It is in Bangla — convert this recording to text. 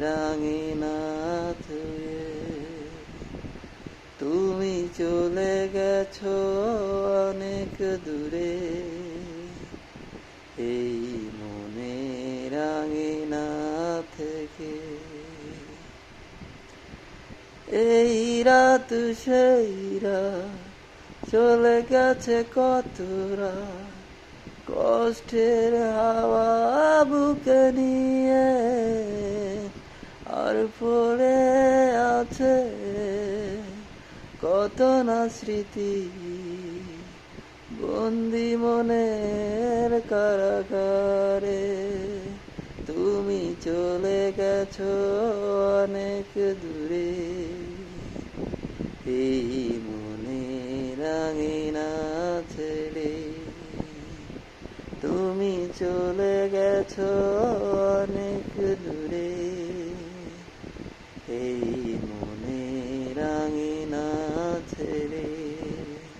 রাঙিনা ছুঁয়ে তুমি চলে গেছো অনেক দূরে। এই মনে রাঙিনা থেকে এই রাত সেই রাত চলে গেছে কতরা কষ্টের হাওয়া। পড়ে আছে কত না স্মৃতি। বন্দি মনের কারাগারে তুমি চলে গেছো অনেক দূরে। এই মনে রাঙিনা ছেড়ে তুমি চলে গেছো অনেক দূরে।